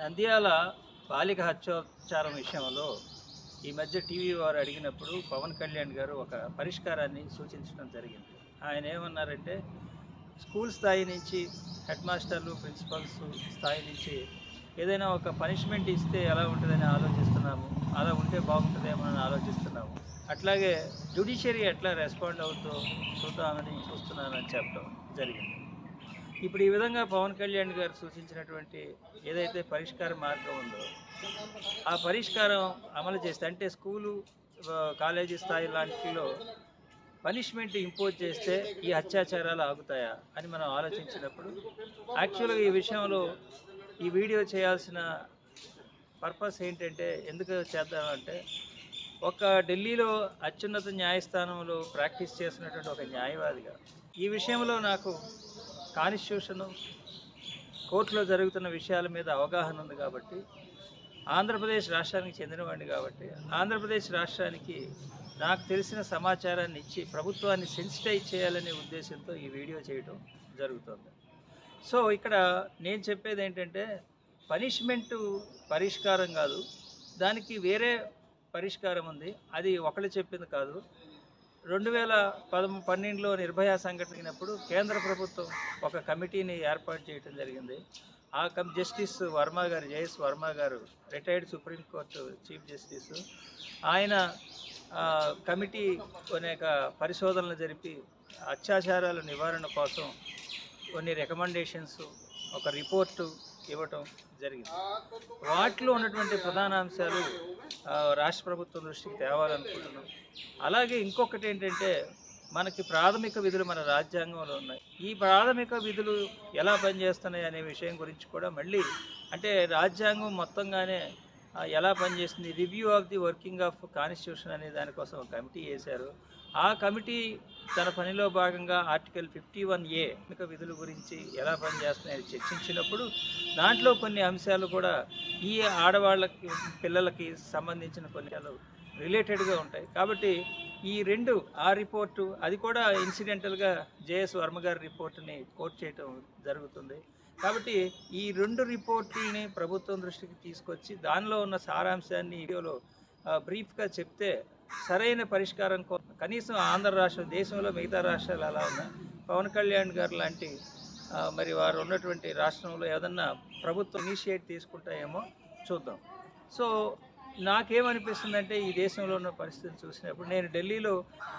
నంద్యాల బాలిక హత్యోచారం విషయంలో ఈ మధ్య టీవీ వారు అడిగినప్పుడు పవన్ కళ్యాణ్ గారు ఒక పరిష్కారాన్ని సూచించడం జరిగింది. ఆయన ఏమన్నారంటే స్కూల్ స్థాయి నుంచి హెడ్ మాస్టర్లు ప్రిన్సిపల్స్ స్థాయి నుంచి ఏదైనా ఒక పనిష్మెంట్ ఇస్తే ఎలా ఉంటుందని ఆలోచిస్తున్నాము అలా ఉంటే బాగుంటుందేమో అని ఆలోచిస్తున్నాము. అట్లాగే జ్యుడిషియరీ ఎట్లా రెస్పాండ్ అవుతుందో చూద్దామని చూస్తున్నానని చెప్పడం జరిగింది. ఇప్పుడు ఈ విధంగా పవన్ కళ్యాణ్ గారు సూచించినటువంటి ఏదైతే పరిష్కార మార్గం ఉందో ఆ పరిష్కారం అమలు చేస్తే అంటే స్కూలు కాలేజీ స్థాయి లాంటిలో పనిష్మెంట్ ఇంపోజ్ చేస్తే ఈ అత్యాచారాలు ఆగుతాయా అని మనం ఆలోచించినప్పుడు యాక్చువల్గా ఈ విషయంలో ఈ వీడియో చేయాల్సిన పర్పస్ ఏంటంటే ఎందుకు చేద్దామంటే ఒక ఢిల్లీలో అత్యున్నత న్యాయస్థానంలో ప్రాక్టీస్ చేసినటువంటి ఒక న్యాయవాదిగా ఈ విషయంలో నాకు కాన్స్టిట్యూషను కోర్టులో జరుగుతున్న విషయాల మీద అవగాహన ఉంది కాబట్టి ఆంధ్రప్రదేశ్ రాష్ట్రానికి చెందినవాడిని కాబట్టి ఆంధ్రప్రదేశ్ రాష్ట్రానికి నాకు తెలిసిన సమాచారాన్ని ఇచ్చి ప్రభుత్వాన్ని సెన్సిటైజ్ చేయాలనే ఉద్దేశంతో ఈ వీడియో చేయటం జరుగుతుంది. సో ఇక్కడ నేను చెప్పేది ఏంటంటే పనిష్మెంటు పరిష్కారం కాదు. దానికి వేరే పరిష్కారం ఉంది. అది ఒకళ్ళు చెప్పింది కాదు. రెండు వేల పద పన్నెండులో నిర్భయ సంఘటనకినప్పుడు కేంద్ర ప్రభుత్వం ఒక కమిటీని ఏర్పాటు చేయడం జరిగింది. ఆ కమ్ జస్టిస్ వర్మ గారు జేఎస్ వర్మ గారు retired Supreme Court chief justice ఆయన కమిటీ అనేక పరిశోధనలు జరిపి అత్యాచారాల నివారణ కోసం కొన్ని రికమెండేషన్స్ ఒక రిపోర్టు ఇవ్వటం జరిగింది. వాటిలో ఉన్నటువంటి ప్రధాన అంశాలు రాష్ట్ర ప్రభుత్వం దృష్టికి తేవాలనుకుంటున్నాం. అలాగే ఇంకొకటి ఏంటంటే మనకి ప్రాథమిక విధులు మన రాజ్యాంగంలో ఉన్నాయి. ఈ ప్రాథమిక విధులు ఎలా పనిచేస్తున్నాయి అనే విషయం గురించి కూడా మళ్ళీ అంటే రాజ్యాంగం మొత్తంగానే ఎలా పనిచేస్తుంది review of the working of constitution అనే దానికోసం ఒక కమిటీ వేశారు. ఆ కమిటీ తన పనిలో భాగంగా ఆర్టికల్ ఫిఫ్టీ వన్ ఏ విధుల గురించి ఎలా పనిచేస్తున్నాయని చర్చించినప్పుడు దాంట్లో కొన్ని అంశాలు కూడా ఈ ఆడవాళ్ళకి పిల్లలకి సంబంధించిన కొన్ని రిలేటెడ్గా ఉంటాయి. కాబట్టి ఈ రెండు ఆ రిపోర్టు అది కూడా ఇన్సిడెంటల్గా జేఎస్ వర్మ గారి రిపోర్టుని కోట్ చేయటం జరుగుతుంది. కాబట్టి ఈ రెండు రిపోర్టుల్ని ప్రభుత్వం దృష్టికి తీసుకొచ్చి దానిలో ఉన్న సారాంశాన్ని వీడియోలో బ్రీఫ్గా చెప్తే సరైన పరిష్కారం కోసం కనీసం ఆంధ్ర రాష్ట్రం దేశంలో మిగతా రాష్ట్రాలు అలా ఉన్నా పవన్ కళ్యాణ్ గారు లాంటి మరి వారు ఉన్నటువంటి రాష్ట్రంలో ఏదన్నా ప్రభుత్వం ఇనిషియేట్ తీసుకుంటాయేమో చూద్దాం. సో నాకేమనిపిస్తుందంటే ఈ దేశంలో ఉన్న పరిస్థితిని చూసినప్పుడు నేను ఢిల్లీలో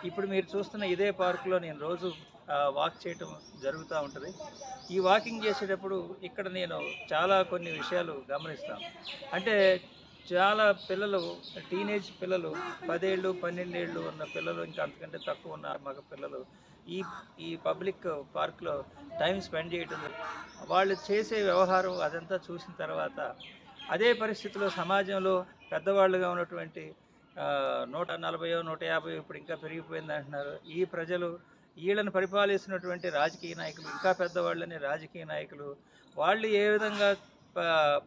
ఇప్పుడు మీరు చూస్తున్న ఇదే పార్కులో నేను రోజు వాక్ చేయటం జరుగుతూ ఉంటుంది. ఈ వాకింగ్ చేసేటప్పుడు ఇక్కడ నేను చాలా కొన్ని విషయాలు గమనిస్తాను. అంటే చాలా పిల్లలు టీనేజ్ పిల్లలు పదేళ్ళు పన్నెండేళ్ళు ఉన్న పిల్లలు ఇంకా అంతకంటే తక్కువ ఉన్న మగ పిల్లలు ఈ ఈ పబ్లిక్ పార్క్లో టైం స్పెండ్ చేయటం వాళ్ళు చేసే వ్యవహారం అదంతా చూసిన తర్వాత అదే పరిస్థితిలో సమాజంలో పెద్దవాళ్ళుగా ఉన్నటువంటి నూట నలభయో నూట యాభై ఇప్పుడు ఇంకా పెరిగిపోయింది అంటున్నారు. ఈ ప్రజలు వీళ్ళని పరిపాలిస్తున్నటువంటి రాజకీయ నాయకులు ఇంకా పెద్దవాళ్ళని రాజకీయ నాయకులు వాళ్ళు ఏ విధంగా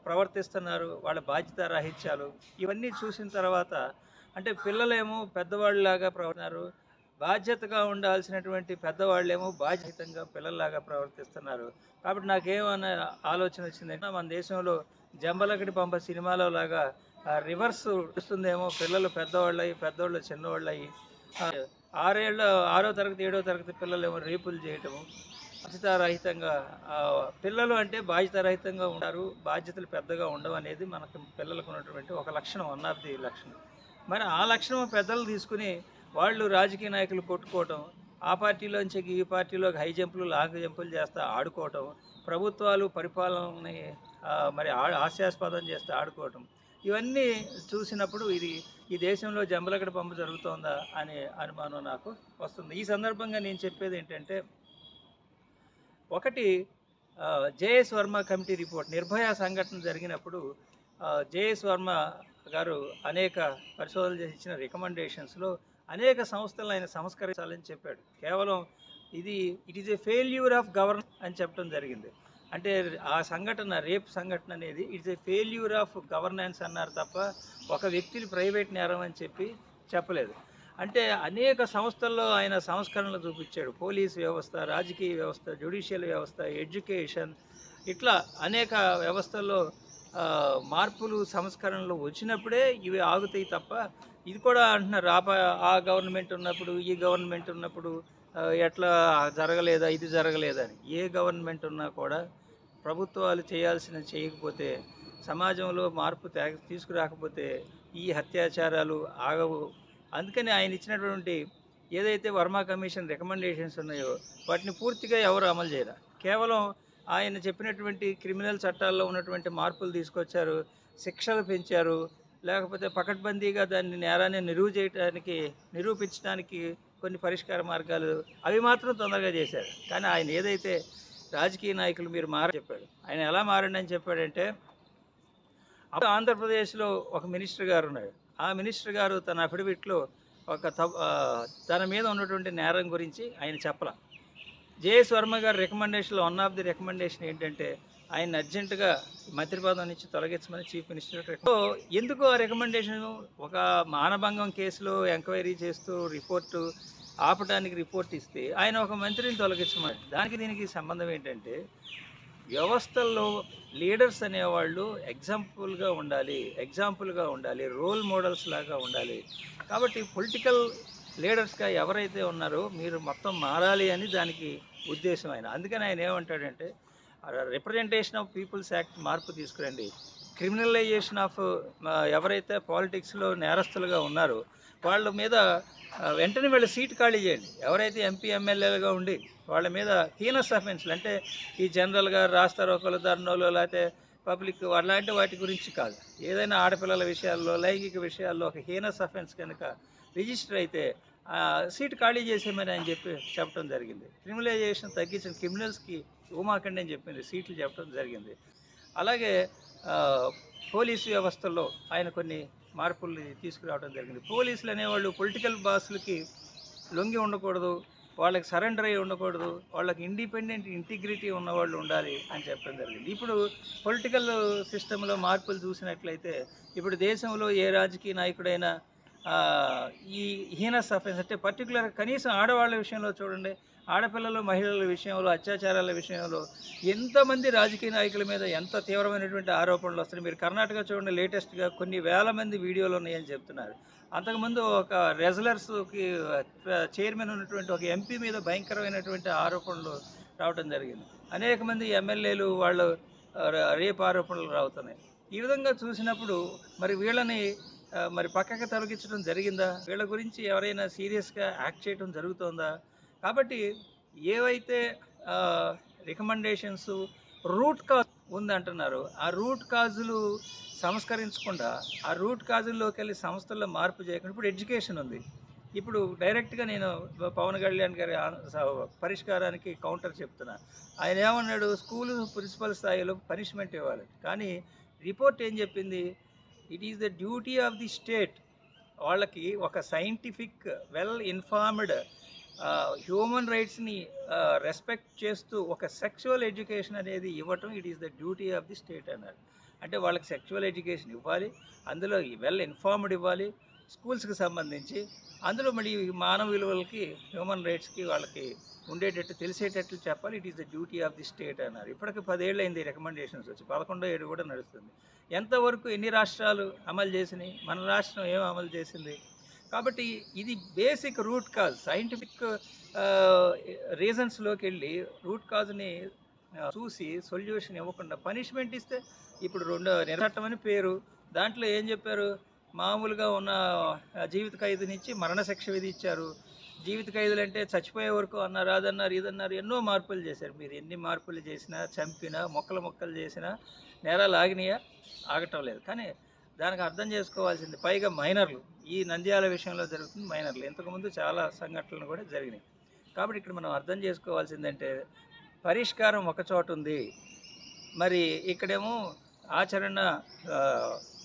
ప్రవర్తిస్తున్నారు వాళ్ళ బాధ్యత రాహిత్యాలు ఇవన్నీ చూసిన తర్వాత అంటే పిల్లలేమో పెద్దవాళ్ళలాగా ప్రవర్తిస్తున్నారు బాధ్యతగా ఉండాల్సినటువంటి పెద్దవాళ్ళేమో బాధ్యతంగా పిల్లల్లాగా ప్రవర్తిస్తున్నారు. కాబట్టి నాకేమన్నా ఆలోచన వచ్చిందంటే మన దేశంలో జంబలకటి పంప సినిమాలో లాగా రివర్స్ వస్తుందేమో పిల్లలు పెద్దవాళ్ళయి పెద్దవాళ్ళు చిన్నవాళ్ళయి. ఆరేళ్ళ ఆరో తరగతి ఏడో తరగతి పిల్లలు ఏమో రేపులు చేయటము బాధ్యతారహితంగా పిల్లలు అంటే బాధ్యతారహితంగా ఉంటారు బాధ్యతలు పెద్దగా ఉండవు అనేది మనకు పిల్లలకు ఉన్నటువంటి ఒక లక్షణం వన్ ఆఫ్ ది లక్షణం. మరి ఆ లక్షణం పెద్దలు తీసుకుని వాళ్ళు రాజకీయ నాయకులు కొట్టుకోవటం ఆ పార్టీలోంచి ఈ పార్టీలోకి హై జంపులు లాంగ్ జంపులు చేస్తా ఆడుకోవటం ప్రభుత్వాలు పరిపాలనని మరి ఆ- హాస్యాస్పదం చేస్తే ఆడుకోవటం ఇవన్నీ చూసినప్పుడు ఇది ఈ దేశంలో జంబలగడ పంపు జరుగుతోందా అనే అనుమానం నాకు వస్తుంది. ఈ సందర్భంగా నేను చెప్పేది ఏంటంటే ఒకటి JS Varma committee report Nirbhaya సంఘటన జరిగినప్పుడు జేఎస్ వర్మ గారు అనేక పరిశోధనలు చేసి ఇచ్చిన రికమెండేషన్స్లో అనేక సంస్థలను ఆయన సంస్కరించాలని చెప్పాడు. కేవలం ఇది it is a failure of governance అని చెప్పడం జరిగింది. అంటే ఆ సంఘటన రేప్ సంఘటన అనేది it's a failure of governance అన్నారు తప్ప ఒక వ్యక్తిని ప్రైవేట్ నేరం అని చెప్పి చెప్పలేదు. అంటే అనేక సంస్థల్లో ఆయన సంస్కరణలు చూపించాడు. పోలీస్ వ్యవస్థ రాజకీయ వ్యవస్థ జ్యుడిషియల్ వ్యవస్థ ఎడ్యుకేషన్ ఇట్లా అనేక వ్యవస్థల్లో మార్పులు సంస్కరణలు వచ్చినప్పుడే ఇవి ఆగుతాయి తప్ప ఇది కూడా అంటున్నారు. ఆ ఆ గవర్నమెంట్ ఉన్నప్పుడు ఈ గవర్నమెంట్ ఉన్నప్పుడు ఎట్లా జరగలేదా ఇది జరగలేదా అని ఏ గవర్నమెంట్ ఉన్నా కూడా ప్రభుత్వాలు చేయాల్సిన చేయకపోతే సమాజంలో మార్పు తీసుకురాకపోతే ఈ అత్యాచారాలు ఆగవు. అందుకని ఆయన ఇచ్చినటువంటి ఏదైతే వర్మా కమిషన్ రికమెండేషన్స్ ఉన్నాయో వాటిని పూర్తిగా ఎవరు అమలు చేయరు? కేవలం ఆయన చెప్పినటువంటి క్రిమినల్ చట్టాల్లో ఉన్నటువంటి మార్పులు తీసుకొచ్చారు శిక్షలు పెంచారు లేకపోతే పకడ్బందీగా దాన్ని నేరాన్ని నిరువు చేయడానికి నిరూపించడానికి కొన్ని పరిష్కార మార్గాలు అవి మాత్రం తొందరగా చేశారు. కానీ ఆయన ఏదైతే రాజకీయ నాయకులు మీరు మార చెప్పాడు ఆయన ఎలా మారండి అని చెప్పాడంటే అప్పుడు ఆంధ్రప్రదేశ్లో ఒక మినిస్టర్ గారు ఉన్నాడు ఆ మినిస్టర్ గారు తన అఫిడవిట్లో ఒక తన మీద ఉన్నటువంటి నేరం గురించి ఆయన చెప్పల. జేఎస్ వర్మ గారి రికమెండేషన్లో వన్ ఆఫ్ ది రికమెండేషన్ ఏంటంటే ఆయన అర్జెంటుగా మంత్రి పదం నుంచి తొలగించమని చీఫ్ మినిస్టర్ ఎందుకు ఆ రికమెండేషన్? ఒక మానభంగం కేసులో ఎంక్వైరీ చేస్తూ రిపోర్టు ఆపడానికి రిపోర్ట్ ఇస్తే ఆయన ఒక మంత్రిని తొలగించమని. దానికి దీనికి సంబంధం ఏంటంటే వ్యవస్థల్లో లీడర్స్ అనేవాళ్ళు ఎగ్జాంపుల్గా ఉండాలి ఎగ్జాంపుల్గా ఉండాలి రోల్ మోడల్స్ లాగా ఉండాలి. కాబట్టి పొలిటికల్ లీడర్స్గా ఎవరైతే ఉన్నారో మీరు మొత్తం మారాలి అని దానికి ఉద్దేశం ఆయన. అందుకని ఆయన ఏమంటాడంటే రిప్రజెంటేషన్ ఆఫ్ పీపుల్స్ యాక్ట్ మార్పు తీసుకురండి. క్రిమినలైజేషన్ ఆఫ్ ఎవరైతే పాలిటిక్స్లో నేరస్తులుగా ఉన్నారో వాళ్ళ మీద వెంటనే వీళ్ళ సీట్ ఖాళీ చేయండి. ఎవరైతే ఎంపీ ఎమ్మెల్యేలుగా ఉండి వాళ్ళ మీద హీనస్ అఫెన్స్లు అంటే ఈ జనరల్గా రాస్తారోకలు ధర్నాలు లేకపోతే పబ్లిక్ అలాంటి వాటి గురించి కాదు. ఏదైనా ఆడపిల్లల విషయాల్లో లైంగిక విషయాల్లో ఒక హీనస్ అఫెన్స్ కనుక రిజిస్టర్ అయితే సీట్ ఖాళీ చేసేమని అని చెప్పి చెప్పడం జరిగింది. క్రిమినలైజేషన్ తగ్గించిన క్రిమినల్స్కి ఊమాకండి అని చెప్పింది సీట్లు చెప్పడం జరిగింది. అలాగే పోలీసు వ్యవస్థలో ఆయన కొన్ని మార్పుల్ని తీసుకురావడం జరిగింది. పోలీసులు అనేవాళ్ళు పొలిటికల్ బాసులకి లొంగి ఉండకూడదు వాళ్ళకి సరెండర్ అయ్యి ఉండకూడదు వాళ్ళకి ఇండిపెండెంట్ ఇంటిగ్రిటీ ఉన్నవాళ్ళు ఉండాలి అని చెప్పడం జరిగింది. ఇప్పుడు పొలిటికల్ సిస్టంలో మార్పులు చూసినట్లయితే ఇప్పుడు దేశంలో ఏ రాజకీయ నాయకుడైనా ఈ హీనస్ అఫెన్స్ అంటే పర్టికులర్ కనీసం ఆడవాళ్ళ విషయంలో చూడండి ఆడపిల్లలు మహిళల విషయంలో అత్యాచారాల విషయంలో ఎంతమంది రాజకీయ నాయకుల మీద ఎంత తీవ్రమైనటువంటి ఆరోపణలు వస్తున్నాయి? మీరు కర్ణాటక చూడండి లేటెస్ట్గా కొన్ని వేల మంది వీడియోలు ఉన్నాయని చెప్తున్నారు. అంతకుముందు ఒక రెజలర్స్కి చైర్మన్ ఉన్నటువంటి ఒక ఎంపీ మీద భయంకరమైనటువంటి ఆరోపణలు రావడం జరిగింది. అనేక మంది ఎమ్మెల్యేలు వాళ్ళు రేపు ఆరోపణలు రావుతున్నాయి. ఈ విధంగా చూసినప్పుడు మరి వీళ్ళని మరి పక్కకి తొలగించడం జరిగిందా? వీళ్ళ గురించి ఎవరైనా సీరియస్గా యాక్ట్ చేయడం జరుగుతోందా? కాబట్టి ఏవైతే రికమెండేషన్స్ రూట్ కాజ్ ఉందంటున్నారు ఆ రూట్ కాజులు సంస్కరించకుండా ఆ రూట్ కాజుల్లోకి వెళ్ళి సంస్థల్లో మార్పు చేయకుండా ఇప్పుడు ఎడ్యుకేషన్ ఉంది. ఇప్పుడు డైరెక్ట్గా నేను పవన్ కళ్యాణ్ గారి పరిష్కారానికి కౌంటర్ చెప్తున్నా. ఆయన ఏమన్నాడు? స్కూలు ప్రిన్సిపల్ స్థాయిలో పనిష్మెంట్ ఇవ్వాలి. కానీ రిపోర్ట్ ఏం చెప్పింది? It is the duty of the state వాళ్ళకి ఒక సైంటిఫిక్ వెల్ ఇన్ఫార్మ్డ్ హ్యూమన్ రైట్స్ని రెస్పెక్ట్ చేస్తూ ఒక సెక్షువల్ ఎడ్యుకేషన్ అనేది ఇవ్వటం it is the duty of the state అన్నారు అంటే వాళ్ళకి సెక్షువల్ ఎడ్యుకేషన్ ఇవ్వాలి అందులో వెల్ ఇన్ఫార్మ్డ్ ఇవ్వాలి స్కూల్స్కి సంబంధించి అందులో మళ్ళీ ఈ మానవ విలువలకి హ్యూమన్ రైట్స్కి వాళ్ళకి ఉండేటట్టు తెలిసేటట్లు చెప్పాలి it is the duty of the state అన్నారు ఇప్పటికి పదేళ్ళు అయింది రికమెండేషన్స్ వచ్చి పదకొండో ఏడు కూడా నడుస్తుంది. ఎంతవరకు ఎన్ని రాష్ట్రాలు అమలు చేసినాయి? మన రాష్ట్రం ఏం అమలు చేసింది? కాబట్టి ఇది బేసిక్ రూట్ కాజ్ సైంటిఫిక్ రీజన్స్లోకి వెళ్ళి రూట్ కాజ్ని చూసి సొల్యూషన్ ఇవ్వకుండా పనిష్మెంట్ ఇస్తే ఇప్పుడు రెండో నిరచట్టం అని పేరు. దాంట్లో ఏం చెప్పారు? మామూలుగా ఉన్న జీవిత ఖైదునిచ్చి మరణశిక్ష విధిచ్చారు. జీవిత ఖైదులు అంటే చచ్చిపోయే వరకు అన్నారు అదన్నారు ఇదన్నారు ఎన్నో మార్పులు చేశారు. మీరు ఎన్ని మార్పులు చేసినా చంపినా మొక్కలు మొక్కలు చేసినా నేరాలు ఆగినాయా? ఆగటం లేదు. కానీ దానికి అర్థం చేసుకోవాల్సింది. పైగా మైనర్లు. ఈ నంద్యాల విషయంలో జరుగుతుంది మైనర్లు. ఇంతకుముందు చాలా సంఘటనలు కూడా జరిగినాయి. కాబట్టి ఇక్కడ మనం అర్థం చేసుకోవాల్సిందంటే పరిష్కారం ఒక చోట ఉంది. మరి ఇక్కడేమో ఆచరణ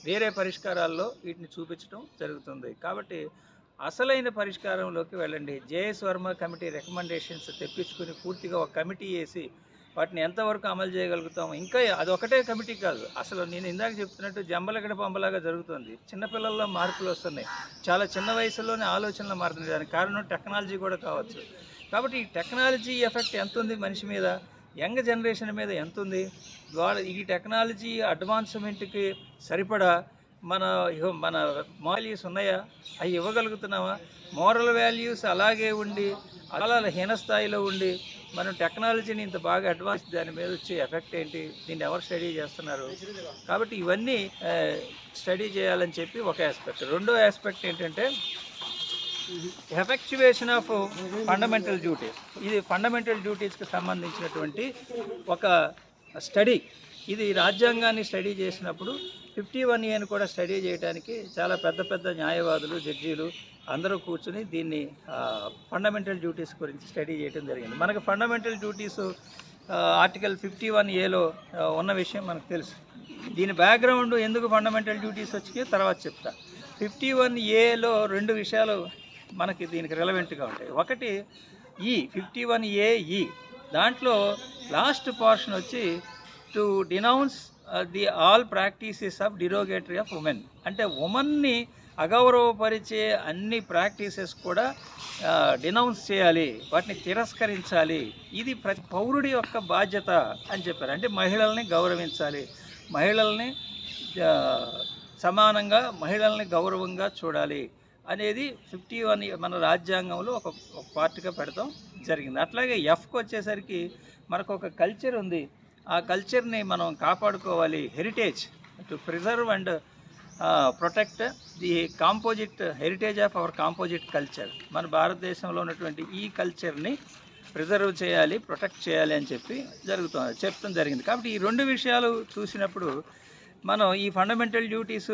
వేరే పరిష్కారాల్లో వీటిని చూపించడం జరుగుతుంది. కాబట్టి అసలైన పరిష్కారంలోకి వెళ్ళండి. J S Verma committee recommendations తెప్పించుకుని పూర్తిగా ఒక కమిటీ వేసి వాటిని ఎంతవరకు అమలు చేయగలుగుతాం ఇంకా అది ఒకటే కమిటీ కాదు. అసలు నేను ఇందాక చెప్తున్నట్టు జంబలగడ పంబలాగా జరుగుతుంది. చిన్నపిల్లల్లో మార్పులు వస్తున్నాయి. చాలా చిన్న వయసులోనే ఆలోచనలు మారుతున్నాయి. దానికి కారణం టెక్నాలజీ కూడా కావచ్చు. కాబట్టి ఈ టెక్నాలజీ ఎఫెక్ట్ ఎంత ఉంది మనిషి మీద? యంగ్ జనరేషన్ మీద ఎంత ఉంది వాళ్ళ ఈ టెక్నాలజీ అడ్వాన్స్మెంట్కి సరిపడా? మన మన మాల్యూస్ ఉన్నాయా? అవి ఇవ్వగలుగుతున్నామా? మోరల్ వాల్యూస్ అలాగే ఉండి అలా హీన స్థాయిలో ఉండి మనం టెక్నాలజీని ఇంత బాగా అడ్వాన్స్ దాని మీద వచ్చే ఎఫెక్ట్ ఏంటి? దీన్ని ఎవరు స్టడీ చేస్తున్నారు? కాబట్టి ఇవన్నీ స్టడీ చేయాలని చెప్పి ఒక ఆస్పెక్ట్ రెండో ఆస్పెక్ట్ ఏంటంటే ఎఫెక్చువేషన్ ఆఫ్ ఫండమెంటల్ డ్యూటీస్ ఇది ఫండమెంటల్ డ్యూటీస్కి సంబంధించినటువంటి ఒక స్టడీ ఇది రాజ్యాంగాన్ని స్టడీ చేసినప్పుడు ఫిఫ్టీ వన్ ఏని కూడా స్టడీ చేయడానికి చాలా పెద్ద పెద్ద న్యాయవాదులు జడ్జీలు అందరూ కూర్చుని దీన్ని ఫండమెంటల్ డ్యూటీస్ గురించి స్టడీ చేయడం జరిగింది. మనకు fundamental duties article fifty one ఏలో ఉన్న విషయం మనకు తెలుసు. దీని బ్యాక్గ్రౌండ్ ఎందుకు ఫండమెంటల్ డ్యూటీస్ వచ్చి తర్వాత చెప్తా. ఫిఫ్టీ వన్ ఏలో రెండు విషయాలు మనకి దీనికి రెలవెంట్గా ఉంటాయి. ఒకటి ఈ ఫిఫ్టీ వన్ ఏఈ దాంట్లో లాస్ట్ పోర్షన్ వచ్చి to denounce the all practices of derogatory of women అంటే ఉమెన్ని అగౌరవపరిచే అన్ని ప్రాక్టీసెస్ కూడా డినౌన్స్ చేయాలి వాటిని తిరస్కరించాలి. ఇది ప్రతి పౌరుడి యొక్క బాధ్యత అని చెప్పారు. అంటే మహిళల్ని గౌరవించాలి. మహిళల్ని సమానంగా మహిళల్ని గౌరవంగా చూడాలి అనేది ఫిఫ్టీ వన్ మన రాజ్యాంగంలో ఒక ఒక పార్ట్గా పెడతాం జరిగింది. అట్లాగే ఎఫ్కి వచ్చేసరికి మనకు ఒక కల్చర్ ఉంది. ఆ కల్చర్ని మనం కాపాడుకోవాలి. Heritage to preserve and protect the composite heritage of our composite culture మన భారతదేశంలో ఉన్నటువంటి ఈ కల్చర్ని ప్రిజర్వ్ చేయాలి ప్రొటెక్ట్ చేయాలి అని చెప్పి జరుగుతుంది చెప్తాం జరిగింది. కాబట్టి ఈ రెండు విషయాలు చూసినప్పుడు మనం ఈ ఫండమెంటల్ డ్యూటీస్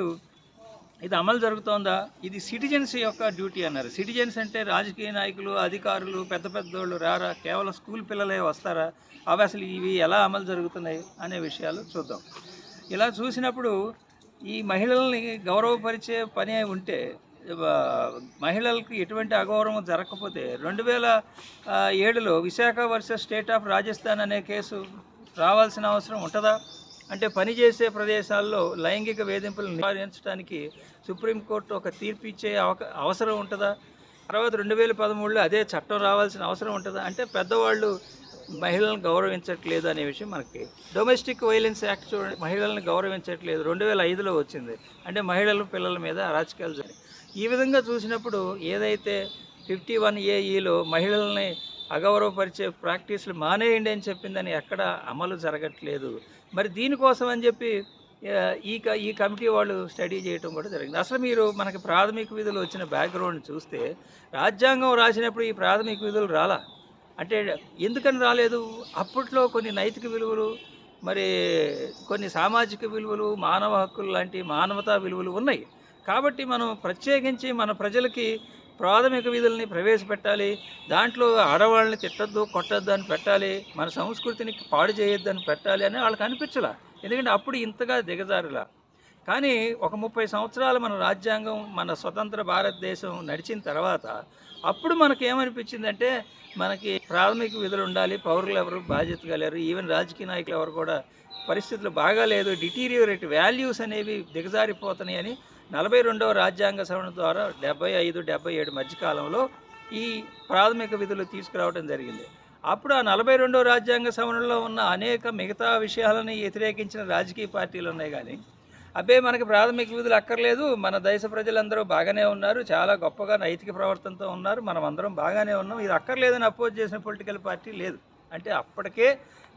ఇది అమలు జరుగుతోందా? ఇది సిటిజన్స్ యొక్క డ్యూటీ అన్నారు. సిటిజన్స్ అంటే రాజకీయ నాయకులు అధికారులు పెద్ద పెద్దోళ్ళు రారా? కేవలం స్కూల్ పిల్లలే వస్తారా? అవి అసలు ఇవి ఎలా అమలు జరుగుతున్నాయి? అనే విషయాలు చూద్దాం. ఇలా చూసినప్పుడు ఈ మహిళల్ని గౌరవపరిచే పని ఉంటే మహిళలకు ఎటువంటి అగౌరవం జరగకపోతే రెండు వేల ఏడులో Vishakha versus state of Rajasthan అనే కేసు రావాల్సిన అవసరం ఉంటుందా? అంటే పనిచేసే ప్రదేశాల్లో లైంగిక వేధింపులు నివారించడానికి సుప్రీంకోర్టు ఒక తీర్పు ఇచ్చే అవక అవసరం ఉంటుందా? తర్వాత రెండు వేల పదమూడులో అదే చట్టం రావాల్సిన అవసరం ఉంటుందా? అంటే పెద్దవాళ్ళు మహిళలను గౌరవించట్లేదు అనే విషయం మనకి. డొమెస్టిక్ వైలెన్స్ యాక్ట్ చూడండి మహిళలను గౌరవించట్లేదు. రెండు వేల ఐదులో వచ్చింది. అంటే మహిళలు పిల్లల మీద అరాచకాలు జరిగాయి. ఈ విధంగా చూసినప్పుడు ఏదైతే ఫిఫ్టీ వన్ ఏఈలో మహిళల్ని అగౌరవపరిచే ప్రాక్టీసులు మానేయండి అని చెప్పిందని ఎక్కడ అమలు జరగట్లేదు. మరి దీనికోసం అని చెప్పి ఈ క- ఈ కమిటీ వాళ్ళు స్టడీ చేయటం కూడా జరిగింది. అసలు మీరు మనకి ప్రాథమిక విధులు వచ్చిన బ్యాక్గ్రౌండ్ చూస్తే రాజ్యాంగం రాసినప్పుడు ఈ ప్రాథమిక విధులు రాలా? అంటే ఎందుకని రాలేదు? అప్పట్లో కొన్ని నైతిక విలువలు మరి కొన్ని సామాజిక విలువలు మానవ హక్కులు లాంటి మానవతా విలువలు ఉన్నాయి. కాబట్టి మనం ప్రత్యేకించి మన ప్రజలకి ప్రాథమిక విధుల్ని ప్రవేశపెట్టాలి. దాంట్లో ఆడవాళ్ళని తిట్టద్దు కొట్టద్దు అని పెట్టాలి. మన సంస్కృతిని పాడు చేయొద్దు అని పెట్టాలి అని వాళ్ళకి అనిపించలా. ఎందుకంటే అప్పుడు ఇంతగా దిగజారులా. కానీ ఒక ముప్పై సంవత్సరాలు మన రాజ్యాంగం మన స్వతంత్ర భారతదేశం నడిచిన తర్వాత అప్పుడు మనకి ఏమనిపించిందంటే మనకి ప్రాథమిక విధులు ఉండాలి పౌరులు ఎవరు బాధ్యతగా లేరు ఈవెన్ రాజకీయ నాయకులు ఎవరు కూడా పరిస్థితులు బాగాలేదు డిటీరియోరేట్ వాల్యూస్ అనేవి దిగజారిపోతున్నాయి అని నలభై రెండవ రాజ్యాంగ సవరణ ద్వారా డెబ్బై ఐదు డెబ్బై ఏడు మధ్యకాలంలో ఈ ప్రాథమిక విధులు తీసుకురావడం జరిగింది. అప్పుడు ఆ నలభై రెండవ రాజ్యాంగ సవరణలో ఉన్న అనేక మిగతా విషయాలని వ్యతిరేకించిన రాజకీయ పార్టీలు ఉన్నాయి కానీ అబ్బే మనకి ప్రాథమిక విధులు అక్కర్లేదు. మన దేశ ప్రజలందరూ బాగానే ఉన్నారు. చాలా గొప్పగా నైతిక ప్రవర్తనతో ఉన్నారు. మనం అందరం బాగానే ఉన్నాం. ఇది అక్కర్లేదని అపోజ్ చేసిన పొలిటికల్ పార్టీ లేదు. అంటే అప్పటికే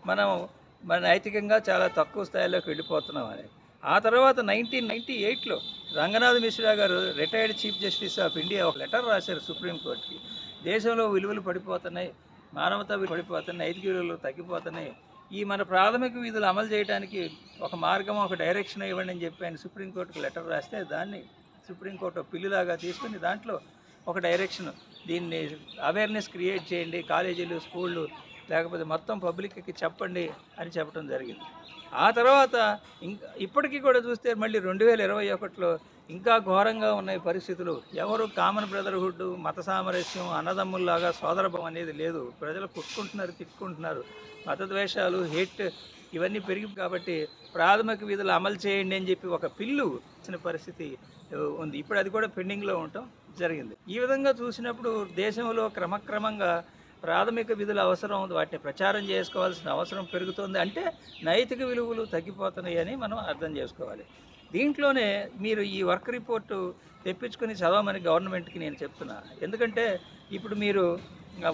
మనం మన నైతికంగా చాలా తక్కువ స్థాయిలోకి వెళ్ళిపోతున్నాం అని. ఆ తర్వాత నైన్టీన్ నైన్టీ ఎయిట్లో రంగనాథ్ మిశ్రా గారు retired chief justice of India ఒక లెటర్ రాశారు సుప్రీంకోర్టుకి. దేశంలో విలువలు పడిపోతున్నాయి మానవతా పడిపోతున్నాయి నైతిక విలువలు తగ్గిపోతున్నాయి. ఈ మన ప్రాథమిక విధులు అమలు చేయడానికి ఒక మార్గం ఒక డైరెక్షన్ ఇవ్వండి అని చెప్పి ఆయన సుప్రీంకోర్టుకు లెటర్ రాస్తే దాన్ని సుప్రీంకోర్టు పిల్లులాగా తీసుకుని దాంట్లో ఒక డైరెక్షన్ దీన్ని అవేర్నెస్ క్రియేట్ చేయండి. కాలేజీలు స్కూళ్ళు లేకపోతే మొత్తం పబ్లిక్కి చెప్పండి అని చెప్పడం జరిగింది. ఆ తర్వాత ఇంకా ఇప్పటికీ కూడా చూస్తే మళ్ళీ రెండు వేల ఇరవై ఒకటిలో ఇంకా ఘోరంగా ఉన్నాయి పరిస్థితులు. ఎవరు కామన్ బ్రదర్హుడ్ మత సామరస్యం అన్నదమ్ముల్లాగా సోదరభం అనేది లేదు. ప్రజలు కుట్టుకుంటున్నారు తిట్టుకుంటున్నారు. మత ద్వేషాలు హేట్ ఇవన్నీ పెరిగి కాబట్టి ప్రాథమిక విధులు అమలు చేయండి అని చెప్పి ఒక పిల్లు ఇచ్చిన పరిస్థితి ఉంది. ఇప్పుడు అది కూడా పెండింగ్లో ఉండటం జరిగింది. ఈ విధంగా చూసినప్పుడు దేశంలో క్రమక్రమంగా ప్రాథమిక విధుల అవసరం వాటిని ప్రచారం చేసుకోవాల్సిన అవసరం పెరుగుతుంది. అంటే నైతిక విలువలు తగ్గిపోతున్నాయి అని మనం అర్థం చేసుకోవాలి. దీంట్లోనే మీరు ఈ వర్క్ రిపోర్టు తెప్పించుకుని చదవమని గవర్నమెంట్కి నేను చెప్తున్నా. ఎందుకంటే ఇప్పుడు మీరు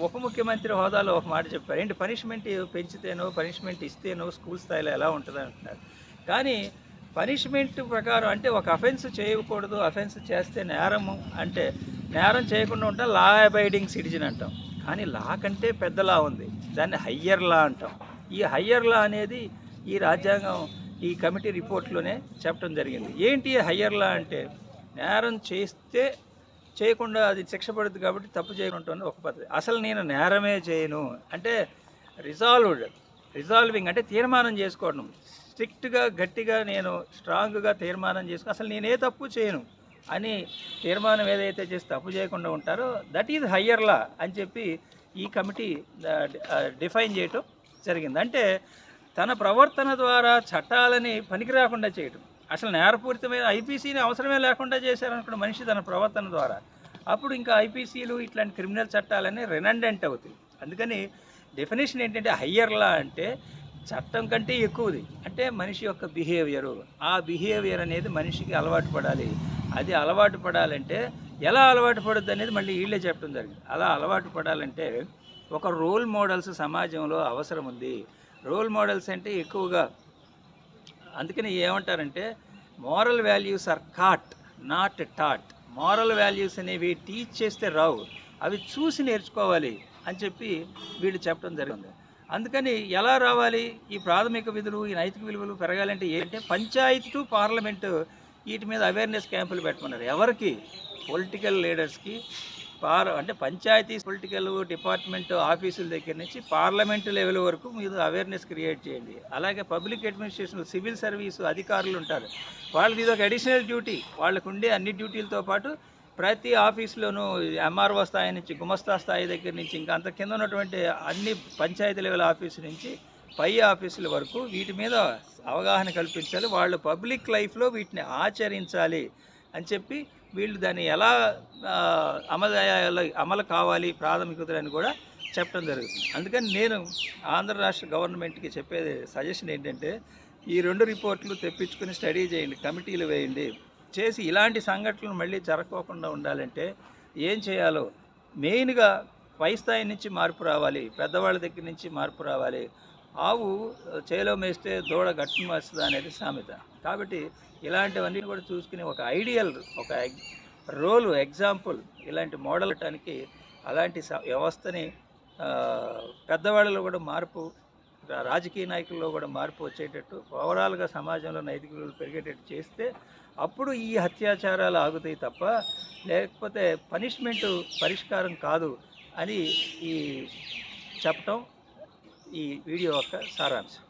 ఉప ముఖ్యమంత్రి హోదాలో ఒక మాట చెప్పారు. ఏంటి? పనిష్మెంట్ పెంచితేనో పనిష్మెంట్ ఇస్తేనో స్కూల్ స్థాయిలో ఎలా ఉంటుంది అంటున్నారు. కానీ పనిష్మెంట్ ప్రకారం అంటే ఒక అఫెన్స్ చేయకూడదు అఫెన్స్ చేస్తే నేరము అంటే నేరం చేయకుండా ఉంటే లా అబైడింగ్ సిటిజన్ అంటాం. కానీ లా కంటే పెద్ద లా ఉంది. దాన్ని హయ్యర్ లా అంటాం. ఈ హయ్యర్ లా అనేది ఈ రాజ్యాంగం ఈ కమిటీ రిపోర్ట్లోనే చెప్పడం జరిగింది. ఏంటి హయ్యర్ లా అంటే? నేరం చేస్తే చేయకుండా అది శిక్ష పడుతుంది కాబట్టి తప్పు చేయకుండా ఒక పద్ధతి. అసలు నేను నేరమే చేయను. అంటే రిజాల్వ్డ్ రిజాల్వింగ్ అంటే తీర్మానం చేసుకోవడం. స్ట్రిక్ట్గా గట్టిగా నేను స్ట్రాంగ్గా తీర్మానం చేసుకుని అసలు నేనే తప్పు చేయను. అని తీర్మానం ఏదైతే చేసి తప్పు చేయకుండా ఉంటారో దట్ ఈజ్ హయ్యర్ లా అని చెప్పి ఈ కమిటీ డిఫైన్ చేయటం జరిగింది. అంటే తన ప్రవర్తన ద్వారా చట్టాలని పనికి రాకుండా చేయటం. అసలు నేరపూరితమైన ఐపీసీని అవసరమే లేకుండా చేశారనుకున్న మనిషి తన ప్రవర్తన ద్వారా. అప్పుడు ఇంకా ఐపీసీలు ఇట్లాంటి క్రిమినల్ చట్టాలన్నీ రెనండెంట్ అవుతాయి. అందుకని డెఫినేషన్ ఏంటంటే హయ్యర్ లా అంటే చట్టం కంటే ఎక్కువది. అంటే మనిషి యొక్క బిహేవియరు ఆ బిహేవియర్ అనేది మనిషికి అలవాటు పడాలి. అది అలవాటు పడాలంటే ఎలా అలవాటు పడుద్ది అనేది మళ్ళీ వీళ్ళే చెప్పడం జరిగింది. అలా అలవాటు పడాలంటే ఒక రోల్ మోడల్స్ సమాజంలో అవసరం ఉంది. రోల్ మోడల్స్ అంటే ఎక్కువగా అందుకని ఏమంటారంటే moral values are caught not taught. Moral values అనేవి టీచ్ చేస్తే రావు అవి చూసి నేర్చుకోవాలి అని చెప్పి వీళ్ళు చెప్పడం జరిగింది అందుకని ఎలా రావాలి? ఈ ప్రాథమిక విధులు ఈ నైతిక విలువలు పెరగాలంటే ఏంటంటే పంచాయతీ టు పార్లమెంటు వీటి మీద అవేర్నెస్ క్యాంపులు పెట్టమన్నారు. ఎవరికి? పొలిటికల్ లీడర్స్కి పార్ అంటే పంచాయతీ పొలిటికల్ డిపార్ట్మెంట్ ఆఫీసుల దగ్గర నుంచి పార్లమెంట్ లెవెల్ వరకు మీరు అవేర్నెస్ క్రియేట్ చేయండి. అలాగే పబ్లిక్ అడ్మినిస్ట్రేషన్ సివిల్ సర్వీసు అధికారులు ఉంటారు. వాళ్ళకి ఇది ఒక అడిషనల్ డ్యూటీ వాళ్ళకు ఉండే అన్ని డ్యూటీలతో పాటు ప్రతి ఆఫీస్లోనూ ఎంఆర్ఓ స్థాయి నుంచి గుమస్తా స్థాయి దగ్గర నుంచి ఇంకా అంత కింద ఉన్నటువంటి అన్ని పంచాయతీ లెవెల్ ఆఫీసు నుంచి పై ఆఫీసుల వరకు వీటి మీద అవగాహన కల్పించాలి. వాళ్ళు పబ్లిక్ లైఫ్లో వీటిని ఆచరించాలి అని చెప్పి వీళ్ళు దాన్ని ఎలా అమలు అమలు కావాలి ప్రాథమికతలని కూడా చెప్పడం జరుగుతుంది. అందుకని నేను ఆంధ్ర రాష్ట్ర గవర్నమెంట్కి చెప్పేది సజెషన్ ఏంటంటే ఈ రెండు రిపోర్ట్లు తెప్పించుకుని స్టడీ చేయండి కమిటీలు వేయండి. చేసి ఇలాంటి సంఘటనలు మళ్ళీ జరగకోకుండా ఉండాలంటే ఏం చేయాలో మెయిన్గా పై స్థాయి నుంచి మార్పు రావాలి పెద్దవాళ్ళ దగ్గర నుంచి మార్పు రావాలి ఆవు చేలో మేస్తే దూడ గట్టును వస్తుంది అనేది సామెత. కాబట్టి ఇలాంటివన్నీ కూడా చూసుకుని ఒక ఐడియల్ ఒక రోలు ఎగ్జాంపుల్ ఇలాంటి మోడల్ అవటానికి అలాంటి స- వ్యవస్థని పెద్దవాళ్ళలో కూడా మార్పు రాజకీయ నాయకుల్లో కూడా మార్పు వచ్చేటట్టు ఓవరాల్గా సమాజంలో నైతిక విలువలు పెరిగేటట్టు చేస్తే అప్పుడు ఈ అత్యాచారాలు ఆగుతాయి తప్ప లేకపోతే పనిష్మెంటు పరిష్కారం కాదు అని ఈ చెప్పటం ఈ వీడియో యొక్క సారాంశం